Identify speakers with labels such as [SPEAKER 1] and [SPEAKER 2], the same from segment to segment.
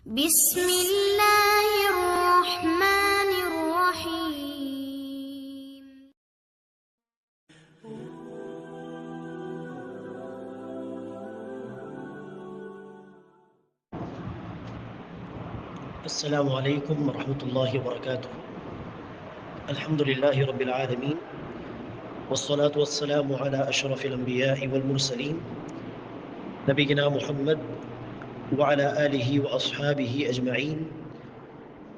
[SPEAKER 1] بسم الله الرحمن الرحيم.
[SPEAKER 2] السلام عليكم ورحمة الله وبركاته. الحمد لله رب العالمين والصلاة والسلام على أشرف الأنبياء والمرسلين. نبينا محمد وعلى آله وأصحابه أجمعين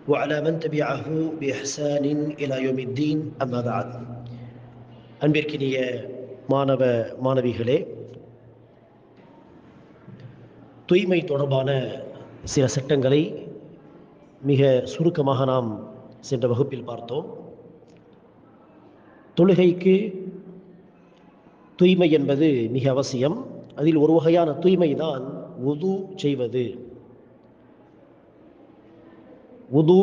[SPEAKER 2] وعلى من تبعه بإحسان إلى يوم الدين أما بعد அன்பிற்கினிய மாணவ மாணவிகளே தூய்மை தொடர்பான சில சட்டங்களை மிக சுருக்கமாக நாம் சென்ற வகுப்பில் பார்த்தோம் தொழுகைக்கு தூய்மை என்பது மிக அவசியம் அதில் ஒரு வகையான தூய்மை தான் உது செய்வது உது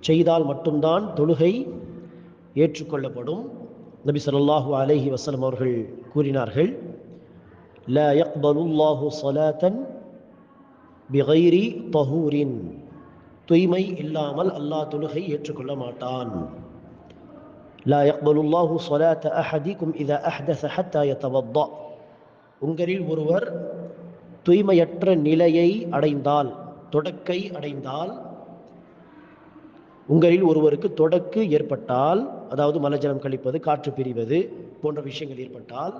[SPEAKER 2] செய்தால் மட்டும்தான் தொழுகை ஏற்றுக்கொள்ளப்படும் நபி ஸல்லல்லாஹு அலைஹி வஸல்லம் அவர்கள் கூறினார்கள் லா யக்பலுல்லாஹு ஸலாத்தன் பிகைரி தஹூரின் தூய்மை இல்லாமல் அல்லாஹ் தொழுகை ஏற்றுக்கொள்ள மாட்டான் லா யக்பலுல்லாஹு ஸலாத்த அஹதிக்கும் இதா அஹ்தஸ ஹத்தா யதவத்தா உங்களில் ஒருவர் தூய்மையற்ற நிலையை அடைந்தால் தொடக்கை அடைந்தால் உங்களில் ஒருவருக்கு தொடக்கு ஏற்பட்டால் அதாவது மலஜலம் கழிப்பது காற்று பிரிவது போன்ற விஷயங்கள் ஏற்பட்டால்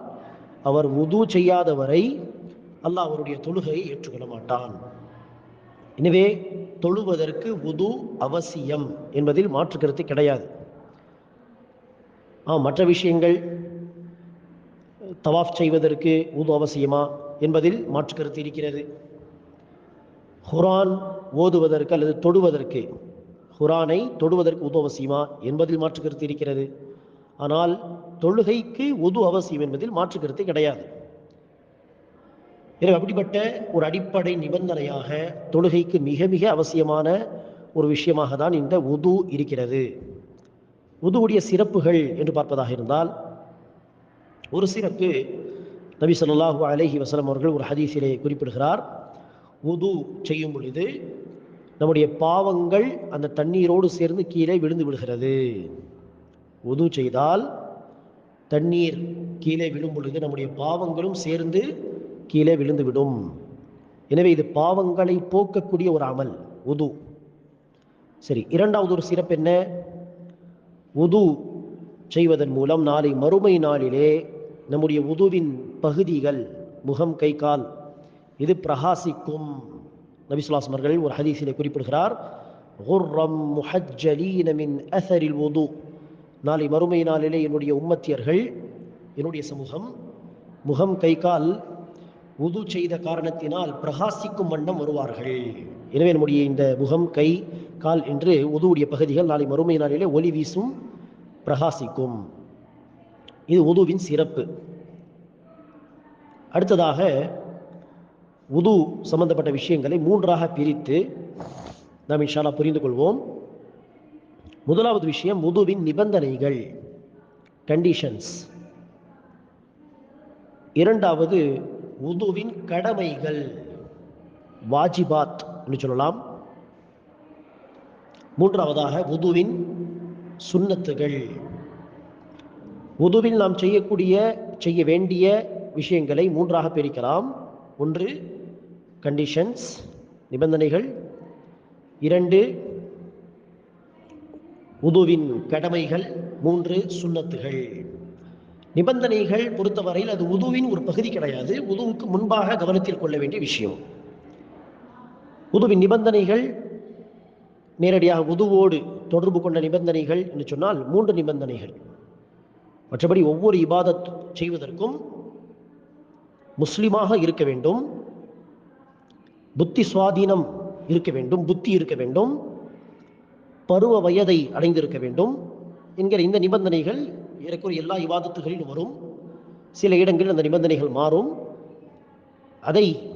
[SPEAKER 2] அவர் உது செய்யாதவரை அல்லாஹ் அவருடைய தொழுகையை ஏற்றுக்கொள்ள மாட்டான். எனவே தொழுவதற்கு உது அவசியம் என்பதில் மாற்று கருத்து கிடையாது. ஆ மற்ற விஷயங்கள் தவாஃப் செய்வதற்கு உது அவசியமா? என்பதில் மாற்று கருத்து இருக்கிறது. குரான் ஓதுவதற்கு அல்லது தொடுவதற்கு குரானை தொடுவதற்கு உது அவசியமா என்பதில் மாற்று கருத்து இருக்கிறது. ஆனால் தொழுகைக்கு உது அவசியம் என்பதில் மாற்று கருத்து கிடையாது. எனவே அப்படிப்பட்ட ஒரு அடிப்படை நிபந்தனையாக தொழுகைக்கு மிக மிக அவசியமான ஒரு விஷயமாக தான் இந்த உது இருக்கிறது. உதுவுடைய சிறப்புகள் என்று பார்ப்பதாக இருந்தால் ஒரு சிறப்பு நபி ஸல்லல்லாஹு அலஹி வசலம் அவர்கள் ஒரு ஹதீஸிலே குறிப்பிடுகிறார். உது செய்யும் பொழுது நம்முடைய பாவங்கள் அந்த தண்ணீரோடு சேர்ந்து கீழே விழுந்து விடுகிறது. உது செய்தால் தண்ணீர் கீழே விழும் பொழுது நம்முடைய பாவங்களும் சேர்ந்து கீழே விழுந்துவிடும் எனவே இது பாவங்களை போக்கக்கூடிய ஒரு அமல் உது சரி இரண்டாவது ஒரு சிறப்பு என்ன? உது செய்வதன் மூலம் நாளை மறுமை நாளிலே நம்முடைய உதுவின் பகுதிகள் முகம் கை கால் இது பிரகாசிக்கும். நபிசுல்லாஸ் அவர்கள் ஒரு ஹதீஸிலே குறிப்பிடுகிறார் குர்ரம் முஹஜ்ஜலீன அசரில் உது நாளை மறுமை நாளிலே என்னுடைய உம்மத்தியர்கள் என்னுடைய சமூகம் முகம் கை கால் உது செய்த காரணத்தினால் பிரகாசிக்கும் வண்ணம் வருவார்கள். எனவே நம்முடைய இந்த முகம் கை கால் என்று உதுவுடைய பகுதிகள் நாளை மறுமை நாளிலே ஒளி வீசும் பிரகாசிக்கும். இது உதுவின் சிறப்பு. அடுத்ததாக உது சம்பந்தப்பட்ட விஷயங்களை மூன்றாக பிரித்து நாம் இன்ஷால்லா புரிந்து கொள்வோம். முதலாவது விஷயம் உதுவின் நிபந்தனைகள் கண்டிஷன்ஸ் இரண்டாவது உதுவின் கடமைகள் வாஜிபாத் என்று சொல்லலாம். மூன்றாவதாக உதுவின் சுண்ணத்துகள். உதுவில் நாம் செய்யக்கூடிய செய்ய வேண்டிய விஷயங்களை மூன்றாக பிரிக்கலாம். ஒன்று கண்டிஷன்ஸ் நிபந்தனைகள். இரண்டு உதுவின் கடமைகள். மூன்று சுண்ணத்துகள். நிபந்தனைகள் பொறுத்தவரையில் அது உதுவின் ஒரு பகுதி கிடையாது. உதுவுக்கு முன்பாக கவனத்தில் கொள்ள வேண்டிய விஷயம். உதுவின் நிபந்தனைகள் நேரடியாக உதுவோடு தொடர்பு கொண்ட நிபந்தனைகள் என்று சொன்னால் மூன்று நிபந்தனைகள். மற்றபடி ஒவ்வொரு இபாதத் செய்வதற்கும் முஸ்லிமாக இருக்க வேண்டும். புத்தி சுவாதீனம் இருக்க வேண்டும் புத்தி இருக்க வேண்டும். பருவ வயதை அடைந்திருக்க வேண்டும். என்கிற இந்த நிபந்தனைகள் ஏறக்குறைய எல்லா இவாதத்துகளிலும் வரும். சில இடங்களில் அந்த நிபந்தனைகள் மாறும். அதை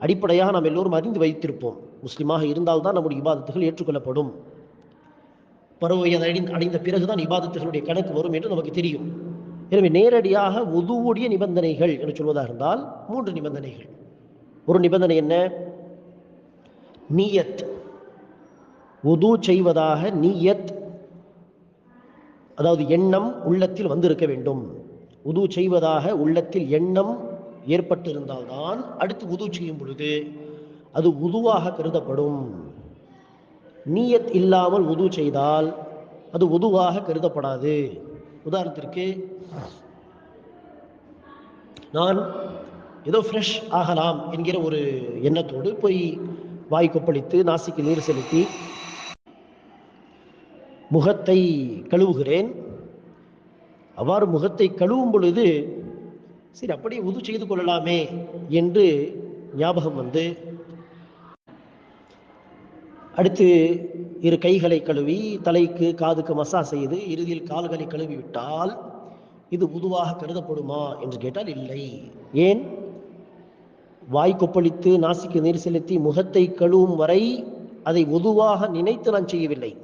[SPEAKER 2] அடிப்படையாக நாம் எல்லோரும் அறிந்து வைத்திருப்போம். முஸ்லிமாக இருந்தால்தான் நம்முடைய இபாதத்துகள் ஏற்றுக்கொள்ளப்படும். பருவ அடைந்த அடைந்த பிறகுதான் இபாதத்துகளுடைய கணக்கு வரும் என்று நமக்கு தெரியும். எனவே நேரடியாக உதுவுடைய நிபந்தனைகள் என்று சொல்வதாக இருந்தால் மூன்று நிபந்தனைகள். ஒரு நிபந்தனை என்ன? நீயத். உது செய்வதாக நீயத் அதாவது எண்ணம் உள்ளத்தில் வந்திருக்க வேண்டும். உது செய்வதாக உள்ளத்தில் எண்ணம் ஏற்பட்டிருந்தால்தான் அடுத்து உது செய்யும் பொழுது அது உதுவாக கருதப்படும். நீயத் இல்லாமல் உது செய்தால் அது உதுவாக கருதப்படாது. உதாரணத்திற்கு நான் ஏதோ ஃப்ரெஷ் ஆகலாம் என்கிற ஒரு எண்ணத்தோடு போய் வாய் கொப்பளித்து நாசிக்கு நீர் செலுத்தி முகத்தை கழுவுகிறேன். அவ்வாறு முகத்தை கழுவும் பொழுது சரி அப்படியே உது செய்து கொள்ளலாமே என்று ஞாபகம் வந்து அடுத்து இரு கைகளை கழுவி தலைக்கு காதுக்கு மசா செய்து இறுதியில் கால்களை கழுவி விட்டால் இது உதுவாக கருதப்படுமா என்று கேட்டால் இல்லை. ஏன்? வாய் கொப்பளித்து நாசிக்கு நீர் செலுத்தி முகத்தை கழுவும் வரை அதை உதுவாக நினைத்து நான் செய்யவில்லை.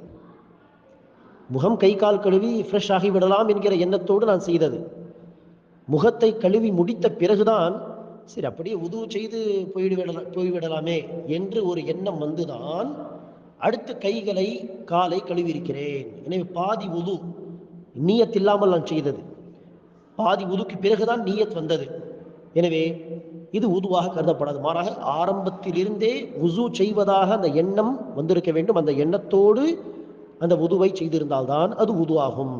[SPEAKER 2] முகம் கை கால் கழுவி ஃப்ரெஷ் ஆகிவிடலாம் என்கிற எண்ணத்தோடு நான் செய்தது. முகத்தை கழுவி முடித்த பிறகுதான் சரி அப்படியே உதவு செய்து போய்விட போய்விடலாமே என்று ஒரு எண்ணம் வந்துதான் அடுத்து கைகளை காலை கழுவியிருக்கிறேன். எனவே பாதி உது நீயத் இல்லாமல் நான் செய்தது. பாதி உதுக்கு பிறகுதான் நீயத் வந்தது. எனவே இது உதுவாக கருதப்படாது. மாறாக ஆரம்பத்திலிருந்தே உசு செய்வதாக அந்த எண்ணம் வந்திருக்க வேண்டும். அந்த எண்ணத்தோடு அந்த உதுவை செய்திருந்தால்தான் அது உதுவாகும்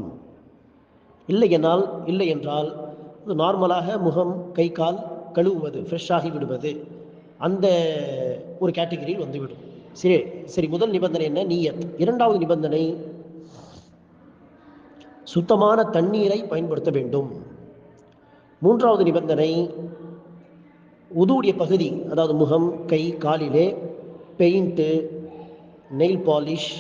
[SPEAKER 2] இல்லை என்னால் இல்லை என்றால் அது நார்மலாக முகம் கை கால் கழுவுவது ஃப்ரெஷ் ஆகி விடுவது அந்த ஒரு கேட்டகரியில் வந்துவிடும். சரி சரி முதல் நிபந்தனை என்ன? நீயத். இரண்டாவது நிபந்தனை சுத்தமான தண்ணீரை பயன்படுத்த வேண்டும். மூன்றாவது நிபந்தனை உதுவுடைய பகுதி அதாவது முகம் கை காலிலே பெயிண்ட்டு நெயில் பாலிஷ்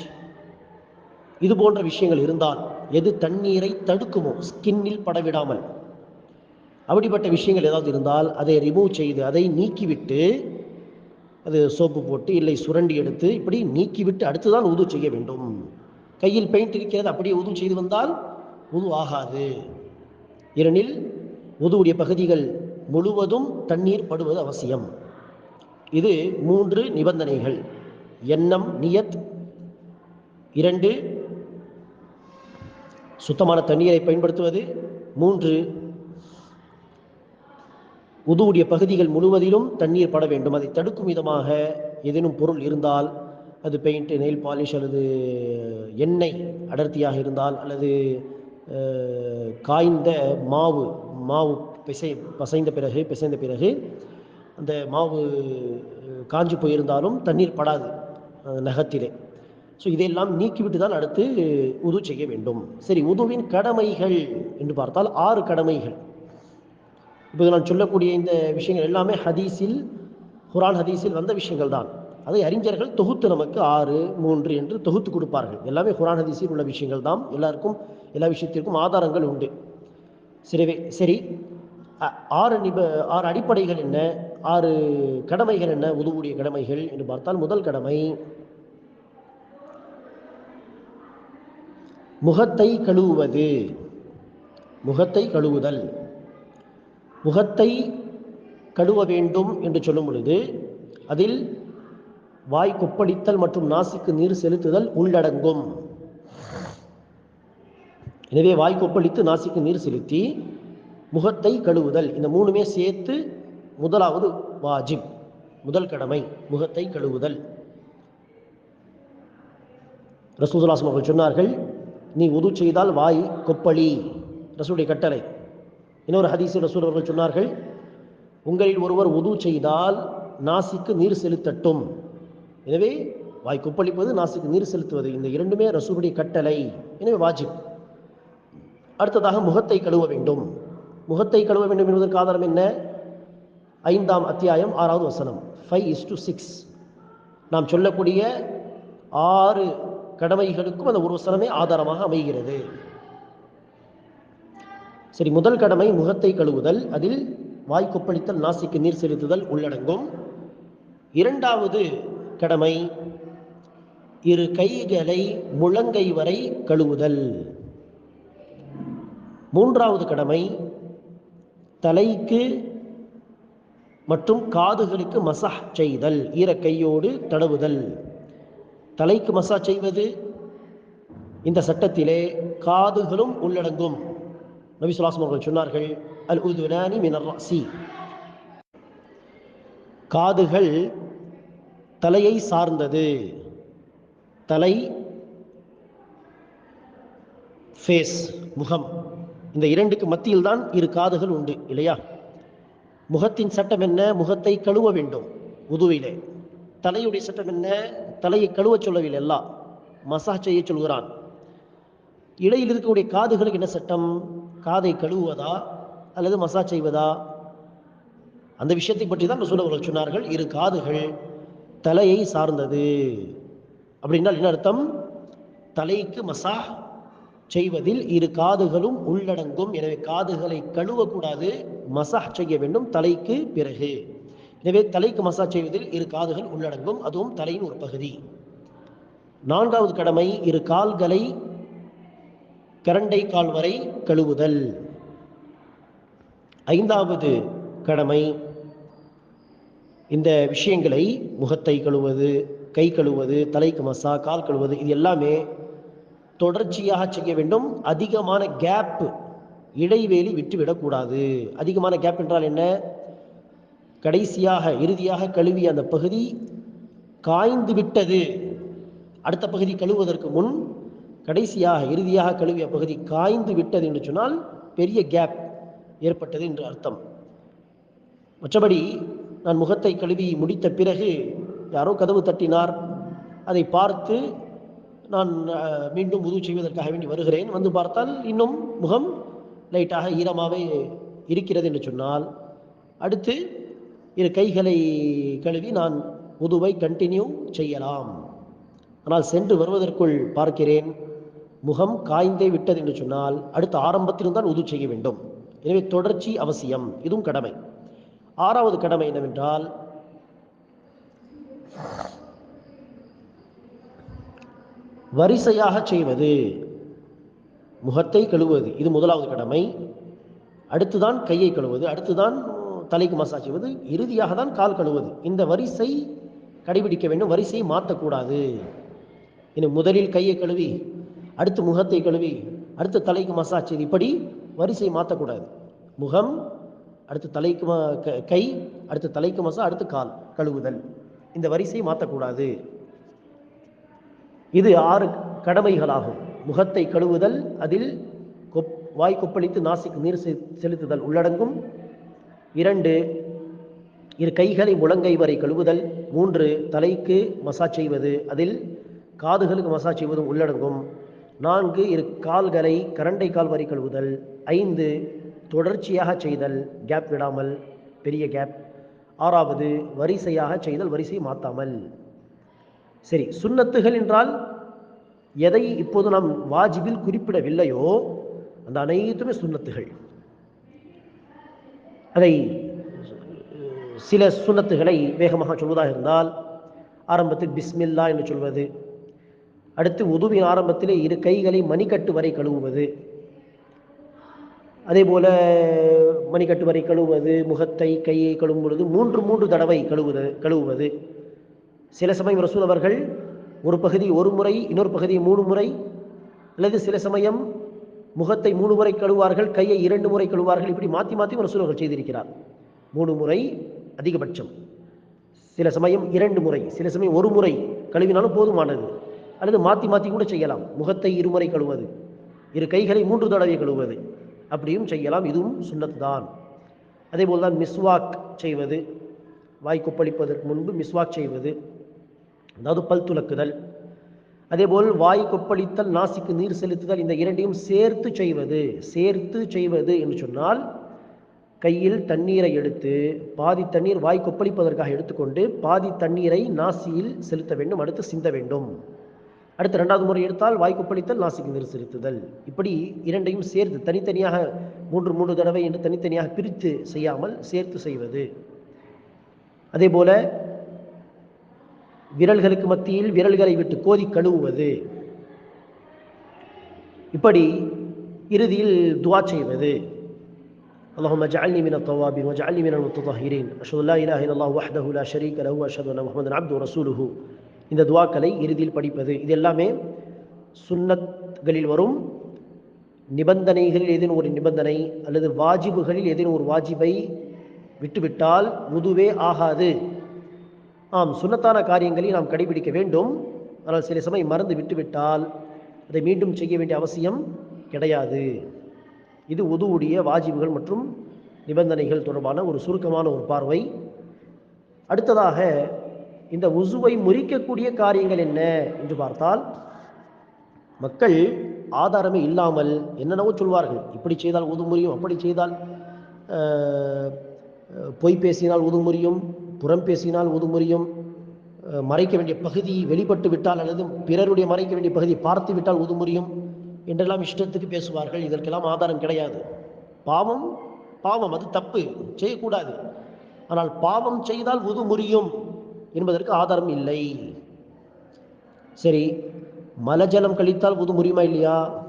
[SPEAKER 2] இது போன்ற விஷயங்கள் இருந்தால் எது தண்ணீரை தடுக்குமோ? ஸ்கின்னில் படவிடாமல். அப்படிப்பட்ட விஷயங்கள் ஏதாவது இருந்தால் அதை ரிமூவ் செய்து அதை நீக்கிவிட்டு அது சோப்பு போட்டு இல்லை சுரண்டி எடுத்து இப்படி நீக்கிவிட்டு அடுத்து தான் உது செய்ய வேண்டும். கையில் பெயிண்ட் இருக்கிறது அப்படியே உது செய்து வந்தால் உது ஆகாது. ஏனெனில் உதுவுடைய பகுதிகள் முழுவதும் தண்ணீர் படுவது அவசியம். இது மூன்று நிபந்தனைகள். எண்ணம் நியத். இரண்டு சுத்தமான தண்ணீரை பயன்படுத்துவது. மூன்று உதுவுடைய பகுதிகள் முழுவதிலும் தண்ணீர் பட வேண்டும். அதை தடுக்கும் விதமாக ஏதேனும் பொருள் இருந்தால் அது பெயிண்ட் நெயில் பாலிஷ் அல்லது எண்ணெய் அடர்த்தியாக இருந்தால் அல்லது காய்ந்த மாவு மாவு பிசை பசைந்த பிறகு பிசைந்த பிறகு அந்த மாவு காஞ்சி காஞ்சு போயிருந்தாலும் தண்ணீர் படாது நகத்திலே ஸோ இதையெல்லாம் நீக்கிவிட்டு தான் அடுத்து உது செய்ய வேண்டும். சரி உதுவின் கடமைகள் என்று பார்த்தால் ஆறு கடமைகள். இப்போது நான் சொல்லக்கூடிய இந்த விஷயங்கள் எல்லாமே ஹதீஸில் குரான் ஹதீஸில் வந்த விஷயங்கள் தான். அதை அறிஞர்கள் தொகுத்து நமக்கு ஆறு மூன்று என்று தொகுத்து கொடுப்பார்கள். எல்லாமே குரான் ஹதீஸில் உள்ள விஷயங்கள் தான். எல்லாருக்கும் எல்லா விஷயத்திற்கும் ஆதாரங்கள் உண்டு. சரிவே சரி. அ- ஆறு நிப ஆறு அடிப்படைகள் என்ன? ஆறு கடமைகள் என்ன? உதவுடைய கடமைகள் என்று பார்த்தால் முதல் கடமை முகத்தை கழுவுவது. முகத்தை கழுவுதல். முகத்தை கழுவ வேண்டும் என்று சொல்லும் பொழுது அதில் வாய் கொப்பளித்தல் மற்றும் நாசிக்கு நீர் செலுத்துதல் உள்ளடங்கும். எனவே வாய் கொப்பளித்து நாசிக்கு நீர் செலுத்தி முகத்தை கழுவுதல். இந்த மூணுமே சேர்த்து முதலாவது வாஜிப் முதல் கடமை முகத்தை கழுவுதல். ரசூதுல்லாஸ்லம் அவர்கள் சொன்னார்கள் நீ உது செய்தால் வாய் கொப்பளி. ரசூடைய கட்டளை. இன்னொரு ஹதீஸ் ரசூல் அவர்கள் சொன்னார்கள் உங்களில் ஒருவர் உது செய்தால் நாசிக்கு நீர் செலுத்தட்டும். எனவே வாய் கொப்பளிப்பது நாசிக்கு நீர் செலுத்துவது. இந்த இரண்டுமே ரசூலுடைய கட்டளை. எனவே வாஜிப். அடுத்ததாக முகத்தை கழுவ வேண்டும். முகத்தை கழுவ வேண்டும் என்பதற்கு ஆதாரம் என்ன? ஐந்தாம் அத்தியாயம் ஆறாவது வசனம். ஃபைவ் இஸ் டு சிக்ஸ் நாம் சொல்லக்கூடிய ஆறு கடமைகளுக்கும் அந்த ஒரு வசனமே ஆதாரமாக அமைகிறது. சரி முதல் கடமை முகத்தை கழுவுதல். அதில் வாய் கொப்பளித்தல் நாசிக்கு நீர் செலுத்துதல் உள்ளடங்கும். இரண்டாவது கடமை இரு கைகளை முழங்கை வரை கழுவுதல். மூன்றாவது கடமை தலைக்கு மற்றும் காதுகளுக்கு மசாஜ் செய்தல். ஈரக்கையோடு தடவுதல். தலைக்கு மசாஜ் செய்வது இந்த சட்டத்திலே காதுகளும் உள்ளடங்கும். நபி சுல்லாஸ்லம் அவர்கள் சொன்னார்கள் அல் உதுனானி மினர் ராசி காதுகள் தலையை சார்ந்தது. தலை ஃபேஸ் முகம். இந்த இரண்டுக்கு மத்தியில் தான் இரு காதுகள் உண்டு இல்லையா? முகத்தின் சட்டம் என்ன? முகத்தை கழுவ வேண்டும் உதுவிலே. தலையுடைய சட்டம் என்ன? தலையை கழுவ சொல்லவில்லை எல்லாம் மசாஜ் செய்ய சொல்கிறான். இடையில் இருக்கக்கூடிய காதுகளுக்கு என்ன சட்டம்? காதை கழுவுவதா? அல்லது மசாஜ் செய்வதா? அந்த விஷயத்தை பற்றி தான் ரசூல் சொன்னார்கள். இரு காதுகள் தலையை சார்ந்தது. அப்படின்னால் என்ன அர்த்தம்? தலைக்கு மசா செய்வதில் இரு காதுகளும் உள்ளடங்கும். எனவே காதுகளை கழுவக்கூடாது. மசாஜ் செய்ய வேண்டும். தலைக்கு பிறகு. எனவே தலைக்கு மசாஜ் செய்வதில் இரு காதுகள் உள்ளடங்கும். அதுவும் தலையின் ஒரு பகுதி. நான்காவது கடமை இரு கால்களை கரண்டை கால் வரை கழுவுதல். ஐந்தாவது கடமை இந்த விஷயங்களை முகத்தை கழுவது கை கழுவது தலைக்கு மசா கால் கழுவது இது எல்லாமே தொடர்ச்சியாக செய்ய வேண்டும். அதிகமான கேப் இடைவேளி விட்டுவிடக்கூடாது அதிகமான கேப் என்றால் என்ன? கடைசியாக இறுதியாக கழுவிய அந்த பகுதி காய்ந்து விட்டது. அடுத்த பகுதி கழுவுவதற்கு முன் கடைசியாக இறுதியாக கழுவிய பகுதி காய்ந்து விட்டது என்று சொன்னால் பெரிய கேப் ஏற்பட்டது என்று அர்த்தம். மற்றபடி நான் முகத்தை கழுவி முடித்த பிறகு யாரோ கதவு தட்டினார். அதை பார்த்து நான் மீண்டும் உதவு செய்வதற்காக வேண்டி வருகிறேன். வந்து பார்த்தால் இன்னும் முகம் லைட்டாக ஈரமாகவே இருக்கிறது என்று சொன்னால் அடுத்து இரு கைகளை கழுவி நான் உதுவை கண்டினியூ செய்யலாம். ஆனால் சென்று வருவதற்குள் பார்க்கிறேன். முகம் காய்ந்தே விட்டது என்று சொன்னால் அடுத்த ஆரம்பத்திலும் தான் உது செய்ய வேண்டும். எனவே தொடர்ச்சி அவசியம். இதுவும் கடமை. ஆறாவது கடமை என்னவென்றால் வரிசையாக செய்வது. முகத்தை கழுவுவது. இது முதலாவது கடமை. அடுத்துதான் கையை கழுவுவது. அடுத்துதான் தலைக்கு மசாஜ் செய்வது. இறுதியாக தான் கால் கழுவுவது. இந்த வரிசை கடைபிடிக்க வேண்டும். வரிசையை மாற்றக்கூடாது. இனி முதலில் கையை கழுவி அடுத்து முகத்தை கழுவி அடுத்து தலைக்கு மசாஜ் செய்து இப்படி வரிசை மாற்றக்கூடாது முகம் அடுத்து தலைக்கு க- கை அடுத்து தலைக்கு மசா அடுத்து கால் கழுவுதல். இந்த வரிசையை மாற்றக்கூடாது இது ஆறு கடமைகளாகும். முகத்தை கழுவுதல் அதில் கொப் வாய் கொப்பளித்து நாசிக்கு நீர் செலுத்துதல் உள்ளடங்கும். இரண்டு இரு கைகளை முழங்கை வரை கழுவுதல். மூன்று தலைக்கு மசாஜ் செய்வது அதில் காதுகளுக்கு மசாஜ் செய்வதும் உள்ளடங்கும். நான்கு இரு கால்களை கரண்டை கால் வரி கழுவுதல். ஐந்து தொடர்ச்சியாக செய்தல். கேப் விடாமல். பெரிய கேப். ஆறாவது வரிசையாக செய்தல். வரிசையை மாற்றாமல் சரி சுண்ணத்துகள் என்றால் எதை இப்போது நாம் வாஜிபில் குறிப்பிடவில்லையோ அந்த அனைத்துமே சுண்ணத்துகள். அதை சில சுண்ணத்துகளை வேகமாக சொல்வதாக இருந்தால் ஆரம்பத்தில் பிஸ்மில்லா என்று சொல்வது அடுத்து உதுவின் ஆரம்பத்திலே இரு கைகளை மணிக்கட்டு வரை கழுவுவது. அதே போல மணிக்கட்டு வரை கழுவுவது முகத்தை கையை கழுவும் பொழுது மூன்று மூன்று தடவை கழுவுவது கழுவுவது. சில சமயம் ரசூல் அவர்கள் ஒரு பகுதி ஒரு முறை இன்னொரு பகுதி மூணு முறை அல்லது சில சமயம் முகத்தை மூணு முறை கழுவார்கள் கையை இரண்டு முறை கழுவார்கள் இப்படி மாற்றி மாற்றி ரசூல் அவர்கள் செய்திருக்கிறார். மூணு முறை அதிகபட்சம். சில சமயம் இரண்டு முறை சில சமயம் ஒரு முறை கழுவினாலும் போதுமானது. அல்லது மாற்றி மாற்றி கூட செய்யலாம். முகத்தை இருமுறை கழுவது இரு கைகளை மூன்று தடவை கழுவுவது அப்படியும் செய்யலாம். இதுவும் சுண்ணத் தான் அதே போல் தான் மிஸ்வாக் செய்வது வாய் கொப்பளிப்பதற்கு முன்பு மிஸ்வாக் செய்வது அதாவது பல் துலக்குதல். அதேபோல் வாய் கொப்பளித்தல் நாசிக்கு நீர் செலுத்துதல் இந்த இரண்டையும் சேர்த்து செய்வது சேர்த்து செய்வது என்று சொன்னால் கையில் தண்ணீரை எடுத்து பாதி தண்ணீர் வாய் கொப்பளிப்பதற்காக எடுத்துக்கொண்டு பாதி தண்ணீரை நாசியில் செலுத்த வேண்டும் அடுத்து சிந்த வேண்டும். அடுத்து ரெண்டாவது முறை எடுத்தால் வாய்க்குப்பளித்தல் நாசிக்கு விரிசிறுத்துதல் இப்படி இரண்டையும் சேர்த்து தனித்தனியாக மூன்று மூன்று தடவை என்று தனித்தனியாக பிரித்து செய்யாமல் சேர்த்து செய்வது. அதே போல விரல்களுக்கு மத்தியில் விரல்களை விட்டு கோதி கழுவுவது. இப்படி இறுதியில் துவா செய்வது. اللهم اجعلني من التوابين واجعلني من المتطهرين أشهد لا إله إلا الله وحده لا شريك له وأشهد أن محمدا عبده ورسوله இந்த துவாக்களை இறுதியில் படிப்பது. இது எல்லாமே சுன்னத்களில் வரும். நிபந்தனைகளில் ஏதேனும் ஒரு நிபந்தனை அல்லது வாஜிபுகளில் ஏதேனும் ஒரு வாஜிபை விட்டுவிட்டால் உதுவே ஆகாது. ஆம் சுன்னத்தான காரியங்களை நாம் கடைபிடிக்க வேண்டும். ஆனால் சில சமயம் மறந்து விட்டுவிட்டால் அதை மீண்டும் செய்ய வேண்டிய அவசியம் கிடையாது. இது உதுவுடைய வாஜிபுகள் மற்றும் நிபந்தனைகள் தொடர்பான ஒரு சுருக்கமான ஒரு பார்வை. அடுத்ததாக இந்த உசுவை முறிக்கக்கூடிய காரியங்கள் என்ன என்று பார்த்தால் மக்கள் ஆதாரமே இல்லாமல் என்னென்னவோ சொல்வார்கள். இப்படி செய்தால் உது முறியும் அப்படி செய்தால் பொய் பேசினால் உது முறியும் புறம் பேசினால் உது முறியும் மறைக்க வேண்டிய பகுதி வெளிப்பட்டு விட்டால் அல்லது பிறருடைய மறைக்க வேண்டிய பகுதி பார்த்து விட்டால் உது முறியும் என்றெல்லாம் இஷ்டத்துக்கு பேசுவார்கள். இதற்கெல்லாம் ஆதாரம் கிடையாது. பாவம் பாவம் அது தப்பு. செய்யக்கூடாது. ஆனால் பாவம் செய்தால் உது முறியும். என்பதற்கு ஆதாரம் இல்லை. சரி மலஜலம் கழித்தால் உது முறியுமா இல்லையா?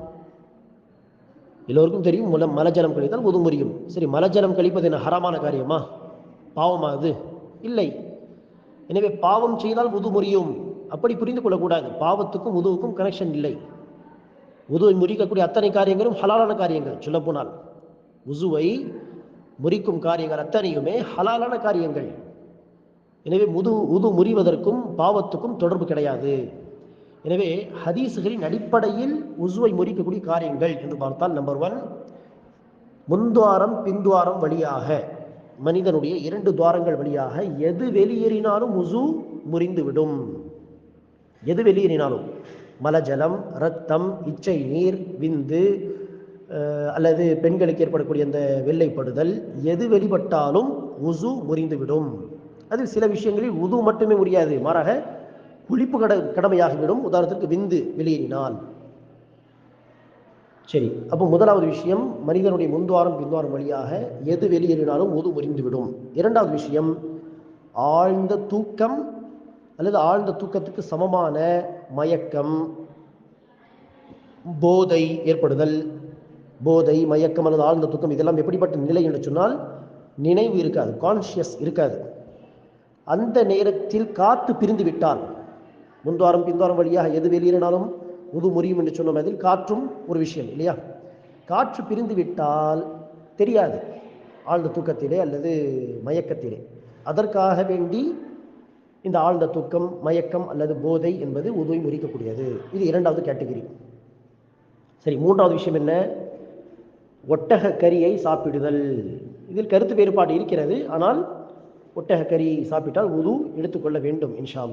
[SPEAKER 2] எல்லோருக்கும் தெரியும் முல மலஜலம் கழித்தால் உது முறியும். சரி மலஜலம் கழிப்பது என்ன ஹராமான காரியமா? பாவமா அது இல்லை. எனவே பாவம் செய்தால் உது முறியும். அப்படி புரிந்து கொள்ளக்கூடாது. பாவத்துக்கும் உதுவுக்கும் கனெக்ஷன் இல்லை. உதுவை முறிக்கக்கூடிய அத்தனை காரியங்களும் ஹலாலான காரியங்கள். சொல்லப்போனால் உசுவை முறிக்கும் காரியங்கள் அத்தனையுமே ஹலாலான காரியங்கள். எனவே முது உது முறிவதற்கும் பாவத்துக்கும் தொடர்பு கிடையாது. எனவே ஹதீஸுகளின் அடிப்படையில் உசுவை முறிக்கக்கூடிய காரியங்கள் என்று பார்த்தால் நம்பர் ஒன் முன்துவாரம் பின்துவாரம் வழியாக மனிதனுடைய இரண்டு துவாரங்கள் வழியாக எது வெளியேறினாலும் உசு முறிந்துவிடும். எது வெளியேறினாலும்? மலஜலம் இரத்தம் இச்சை நீர் விந்து அல்லது பெண்களுக்கு ஏற்படக்கூடிய அந்த வெள்ளைப்படுதல் எது வெளிப்பட்டாலும் உசு முறிந்துவிடும். அதில் சில விஷயங்களில் உது மட்டுமே முடியாது. மாறாக குளிப்பு கட கடமையாகிவிடும் உதாரணத்திற்கு விந்து வெளியேறினால். சரி அப்போ முதலாவது விஷயம் மனிதனுடைய முன்துவாரம் பின்வாரம் வழியாக எது வெளியேறினாலும் உது முறிந்துவிடும். இரண்டாவது விஷயம் ஆழ்ந்த தூக்கம் அல்லது ஆழ்ந்த தூக்கத்துக்கு சமமான மயக்கம் போதை ஏற்படுதல். போதை மயக்கம் அல்லது ஆழ்ந்த தூக்கம் இதெல்லாம் எப்படிப்பட்ட நிலை என்று சொன்னால் நினைவு இருக்காது கான்ஷியஸ் இருக்காது. அந்த நேரத்தில் காத்து பிரிந்து விட்டால் முன்துவாரம் பின்துவாரம் வழியாக எது வெளியேறினாலும் உது முறியும் என்று சொன்ன மாதிரி காற்றும் ஒரு விஷயம் இல்லையா? காற்று பிரிந்து விட்டால் தெரியாது. ஆழ்ந்த தூக்கத்திலே அல்லது மயக்கத்திலே. அதற்காக வேண்டி இந்த ஆழ்ந்த தூக்கம் மயக்கம் அல்லது போதை என்பது உதவி முறிக்கக்கூடியது. இது இரண்டாவது கேட்டகிரி. சரி மூன்றாவது விஷயம் என்ன? ஒட்டக கறியை சாப்பிடுதல். இதில் கருத்து வேறுபாடு இருக்கிறது. ஆனால் ஒட்டகக்கறி சாப்பிட்டால் உது எடுத்துக்கொள்ள வேண்டும் இன்ஷா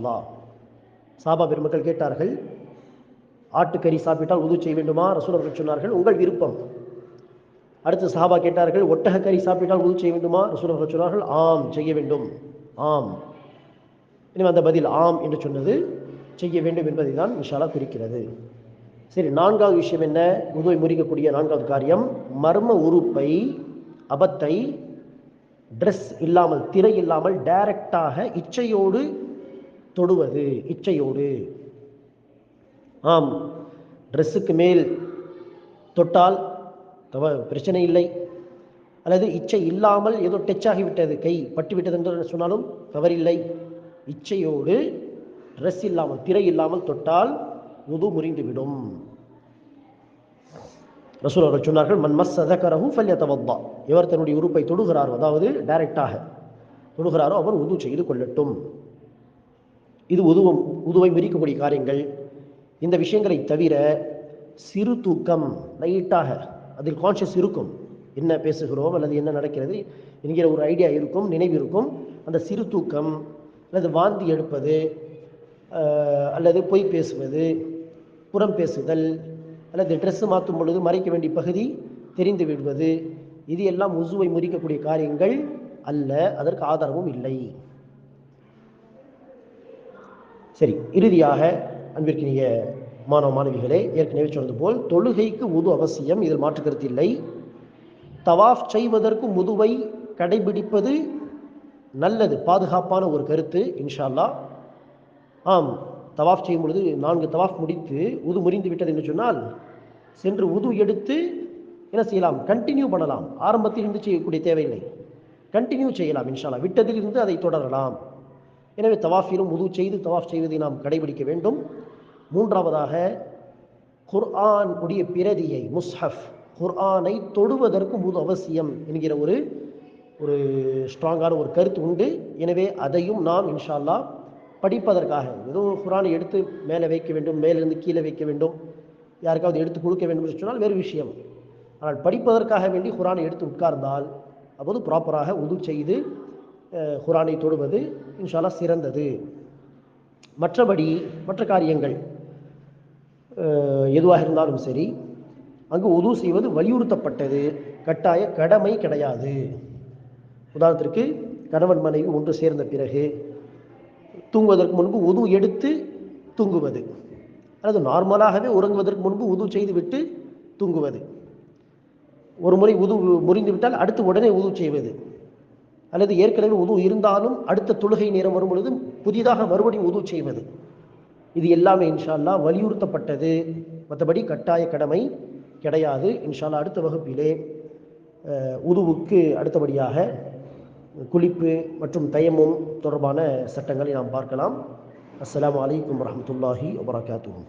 [SPEAKER 2] சாபா பெருமக்கள் கேட்டார்கள் ஆட்டுக்கறி சாப்பிட்டால் உது செய்ய வேண்டுமா? ரசூலர்கள் சொன்னார்கள் உங்கள் விருப்பம். அடுத்து சாபா கேட்டார்கள் ஒட்டக கறி சாப்பிட்டால் உது செய்ய வேண்டுமா? ரசூலர்கள் சொன்னார்கள் ஆம் செய்ய வேண்டும். ஆம். எனவே அந்த பதில் ஆம் என்று சொன்னது செய்ய வேண்டும் என்பதை தான் இன்ஷாலா குறிக்கிறது. சரி நான்காவது விஷயம் என்ன? உதவி முறிக்கக்கூடிய நான்காவது காரியம் மர்ம உறுப்பை அபத்தை ட்ரெஸ் இல்லாமல் திரை இல்லாமல் டைரக்டாக இச்சையோடு தொடுவது இச்சையோடு. ஆம் ட்ரெஸ்ஸுக்கு மேல் தொட்டால் தவ பிரச்சனை இல்லை. அல்லது இச்சை இல்லாமல் ஏதோ டச் ஆகிவிட்டது கை பட்டுவிட்டது என்று சொன்னாலும் தவறில்லை. இச்சையோடு ட்ரெஸ் இல்லாமல் திரை இல்லாமல் தொட்டால் உது முறிந்துவிடும். ரசூல் அவர்கள் சொன்னார்கள் மன் மஸ் சதகரஹு ஃபல்யதவத்தா. எவர் தன்னுடைய உறுப்பை தொடுகிறாரோ அதாவது டைரக்டாக தொடுகிறாரோ அவர் உது செய்து கொள்ளட்டும். இது உதுவம் உதுவை மிரிக்கக்கூடிய காரியங்கள். இந்த விஷயங்களை தவிர சிறு தூக்கம் லைட்டாக அதில் கான்ஷியஸ் இருக்கும். என்ன பேசுகிறோம் அல்லது என்ன நடக்கிறது என்கிற ஒரு ஐடியா இருக்கும் நினைவு இருக்கும். அந்த சிறு தூக்கம் அல்லது வாந்தி எடுப்பது அல்லது பொய் பேசுவது புறம் பேசுதல் அல்லது ட்ரெஸ்ஸு மாற்றும் பொழுது மறைக்க வேண்டிய பகுதி தெரிந்து விடுவது. இது எல்லாம் உசுவை முறிக்கக்கூடிய காரியங்கள் அல்ல அதற்கு ஆதாரமும் இல்லை. சரி இறுதியாக அன்பிற்கினிய மாணவ மாணவிகளே ஏற்கனவே சொன்னது போல் தொழுகைக்கு உது அவசியம் இதில் மாற்றுக்கருத்து இல்லை. தவாஃப் செய்வதற்கு முதுவை கடைபிடிப்பது நல்லது பாதுகாப்பான ஒரு கருத்து இன்ஷால்லா ஆம் தவாஃப் செய்யும் பொழுது நான்கு தவாஃப் முடித்து உது முறிந்து விட்டது என்று சொன்னால் சென்று உது எடுத்து என்ன செய்யலாம்? கண்டினியூ பண்ணலாம். ஆரம்பத்தில் இருந்து செய்யக்கூடிய தேவையில்லை. கண்டினியூ செய்யலாம் இன்ஷால்லா விட்டதில் இருந்து அதை தொடரலாம். எனவே தவாஃபிலும் உது செய்து தவாஃப் செய்வதை நாம் கடைபிடிக்க வேண்டும். மூன்றாவதாக குர்ஆன் உடைய பிரதியை முஸ்ஹஃப் குர்ஆனை தொடுவதற்கு முது அவசியம் என்கிற ஒரு ஒரு ஸ்ட்ராங்கான ஒரு கருத்து உண்டு. எனவே அதையும் நாம் இன்ஷால்லா படிப்பதற்காக. ஏதோ குரானை எடுத்து மேலே வைக்க வேண்டும் மேலிருந்து கீழே வைக்க வேண்டும் யாருக்காவது எடுத்து கொடுக்க வேண்டும் என்று சொன்னால் வேறு விஷயம். ஆனால் படிப்பதற்காக வேண்டி குரானை எடுத்து உட்கார்ந்தால் அப்போது ப்ராப்பராக உது செய்து குரானை தொடுவது இன்ஷால்லா சிறந்தது. மற்றபடி மற்ற காரியங்கள் எதுவாக இருந்தாலும் சரி அங்கு உது செய்வது வலியுறுத்தப்பட்டது. கட்டாய கடமை கிடையாது. உதாரணத்திற்கு கணவன் மனைவி ஒன்று சேர்ந்த பிறகு தூங்குவதற்கு முன்பு உது எடுத்து தூங்குவது. அல்லது நார்மலாகவே உறங்குவதற்கு முன்பு உது செய்துவிட்டு தூங்குவது. ஒரு முறை உது முறிந்துவிட்டால் அடுத்து உடனே உது செய்வது. அல்லது ஏற்கனவே உது இருந்தாலும் அடுத்த தொழுகை நேரம் வரும் பொழுது புதிதாக மறுபடியும் உது செய்வது. இது எல்லாமே இன்ஷால்லா வலியுறுத்தப்பட்டது. மற்றபடி கட்டாய கடமை கிடையாது. இன்ஷால்லா அடுத்த வகுப்பிலே உதுவுக்கு அடுத்தபடியாக குளிப்பு மற்றும் தயமும் தொடர்பான சட்டங்களை நாம் பார்க்கலாம். அஸ்லாம் வலைக்கம் வரமத்துல்லாஹி வபரகாத்துவோம்